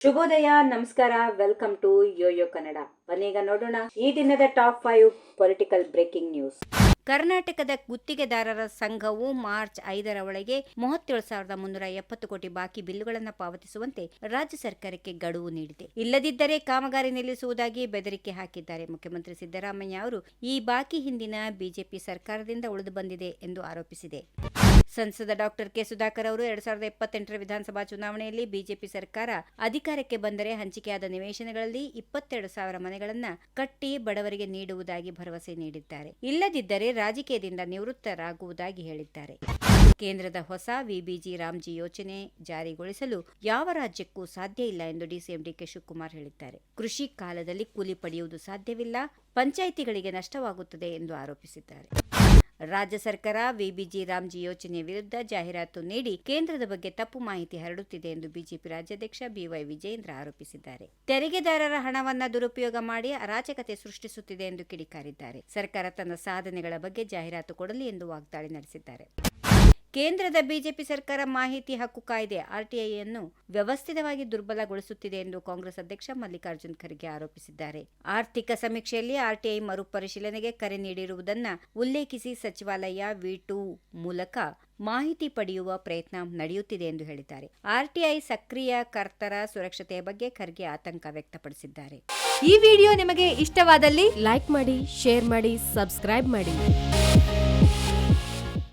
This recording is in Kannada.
ಶುಭೋದಯ, ನಮಸ್ಕಾರ ವೆಲ್ಕಮ್ ಟು ಯೋಯೋ ಕನ್ನಡ ಬನ್ನೀಗ ನೋಡೋಣ ಈ ದಿನದ top five political breaking news ಕರ್ನಾಟಕದ ಗುತ್ತಿಗೆದಾರರ ಸಂಘವು ಮಾರ್ಚ್ ಐದರ ಒಳಗೆ ಮೂವತ್ತೇಳು ಸಾವಿರದ ಮುನ್ನೂರ ಎಪ್ಪತ್ತು ಕೋಟಿ ಬಾಕಿ ಬಿಲ್ಲುಗಳನ್ನು ಪಾವತಿಸುವಂತೆ ರಾಜ್ಯ ಸರ್ಕಾರಕ್ಕೆ ಗಡುವು ನೀಡಿದೆ. ಇಲ್ಲದಿದ್ದರೆ ಕಾಮಗಾರಿ ನಿಲ್ಲಿಸುವುದಾಗಿ ಬೆದರಿಕೆ ಹಾಕಿದ್ದಾರೆ. ಮುಖ್ಯಮಂತ್ರಿ ಸಿದ್ದರಾಮಯ್ಯ ಅವರು ಈ ಬಾಕಿ ಹಿಂದಿನ ಬಿಜೆಪಿ ಸರ್ಕಾರದಿಂದ ಉಳಿದು ಬಂದಿದೆ ಎಂದು ಆರೋಪಿಸಿದೆ. ಸಂಸದ ಡಾಕ್ಟರ್ ಕೆ. ಸುಧಾಕರ್ ಅವರು ಎರಡ್ ಸಾವಿರದ ಇಪ್ಪತ್ತೆಂಟರ ವಿಧಾನಸಭಾ ಚುನಾವಣೆಯಲ್ಲಿ ಬಿಜೆಪಿ ಸರ್ಕಾರ ಅಧಿಕಾರಕ್ಕೆ ಬಂದರೆ ಹಂಚಿಕೆಯಾದ ನಿವೇಶನಗಳಲ್ಲಿ ಇಪ್ಪತ್ತೆರಡು ಸಾವಿರ ಮನೆಗಳನ್ನು ಕಟ್ಟಿ ಬಡವರಿಗೆ ನೀಡುವುದಾಗಿ ಭರವಸೆ ನೀಡಿದ್ದಾರೆ. ಇಲ್ಲದಿದ್ದರೆ ರಾಜಕೀಯದಿಂದ ನಿವೃತ್ತರಾಗುವುದಾಗಿ ಹೇಳಿದ್ದಾರೆ. ಕೇಂದ್ರದ ಹೊಸ ವಿಬಿಜಿ ರಾಮ್ಜಿ ಯೋಜನೆ ಜಾರಿಗೊಳಿಸಲು ಯಾವ ರಾಜ್ಯಕ್ಕೂ ಸಾಧ್ಯ ಇಲ್ಲ ಎಂದು ಡಿಸಿಎಂ ಡಿಕೆ ಶಿವಕುಮಾರ್ ಹೇಳಿದ್ದಾರೆ. ಕೃಷಿ ಕಾಲದಲ್ಲಿ ಕೂಲಿ ಪಡೆಯುವುದು ಸಾಧ್ಯವಿಲ್ಲ, ಪಂಚಾಯಿತಿಗಳಿಗೆ ನಷ್ಟವಾಗುತ್ತದೆ ಎಂದು ಆರೋಪಿಸಿದ್ದಾರೆ. ರಾಜ್ಯ ಸರ್ಕಾರ ವಿಬಿಜಿ ರಾಮ್ಜಿ ಯೋಜನೆ ವಿರುದ್ಧ ಜಾಹೀರಾತು ನೀಡಿ ಕೇಂದ್ರದ ಬಗ್ಗೆ ತಪ್ಪು ಮಾಹಿತಿ ಹರಡುತ್ತಿದೆ ಎಂದು ಬಿಜೆಪಿ ರಾಜ್ಯಾಧ್ಯಕ್ಷ ಬಿವೈ ವಿಜೇಂದ್ರ ಆರೋಪಿಸಿದ್ದಾರೆ. ತೆರಿಗೆದಾರರ ಹಣವನ್ನು ದುರುಪಯೋಗ ಮಾಡಿ ಅರಾಜಕತೆ ಸೃಷ್ಟಿಸುತ್ತಿದೆ ಎಂದು ಕಿಡಿಕಾರಿದ್ದಾರೆ. ಸರ್ಕಾರ ತನ್ನ ಸಾಧನೆಗಳ ಬಗ್ಗೆ ಜಾಹೀರಾತು ಕೊಡಲಿ ಎಂದು ವಾಗ್ದಾಳಿ ನಡೆಸಿದ್ದಾರೆ. ಕೇಂದ್ರದ ಬಿಜೆಪಿ ಸರ್ಕಾರ ಮಾಹಿತಿ ಹಕ್ಕು ಕಾಯ್ದೆ ಆರ್ಟಿಐಯನ್ನು ವ್ಯವಸ್ಥಿತವಾಗಿ ದುರ್ಬಲಗೊಳಿಸುತ್ತಿದೆ ಎಂದು ಕಾಂಗ್ರೆಸ್ ಅಧ್ಯಕ್ಷ ಮಲ್ಲಿಕಾರ್ಜುನ್ ಖರ್ಗೆ ಆರೋಪಿಸಿದ್ದಾರೆ. ಆರ್ಥಿಕ ಸಮೀಕ್ಷೆಯಲ್ಲಿ ಆರ್ಟಿಐ ಮರುಪರಿಶೀಲನೆಗೆ ಕರೆ ನೀಡಿರುವುದನ್ನು ಉಲ್ಲೇಖಿಸಿ ಸಚಿವಾಲಯ ವಿ ಟೂ ಮೂಲಕ ಮಾಹಿತಿ ಪಡೆಯುವ ಪ್ರಯತ್ನ ನಡೆಯುತ್ತಿದೆ ಎಂದು ಹೇಳಿದ್ದಾರೆ. ಆರ್ಟಿಐ ಸಕ್ರಿಯ ಕರ್ತರ ಸುರಕ್ಷತೆಯ ಬಗ್ಗೆ ಖರ್ಗೆ ಆತಂಕ ವ್ಯಕ್ತಪಡಿಸಿದ್ದಾರೆ. ಈ ವಿಡಿಯೋ ನಿಮಗೆ ಇಷ್ಟವಾದಲ್ಲಿ ಲೈಕ್ ಮಾಡಿ, ಶೇರ್ ಮಾಡಿ, ಸಬ್ಸ್ಕ್ರೈಬ್ ಮಾಡಿ.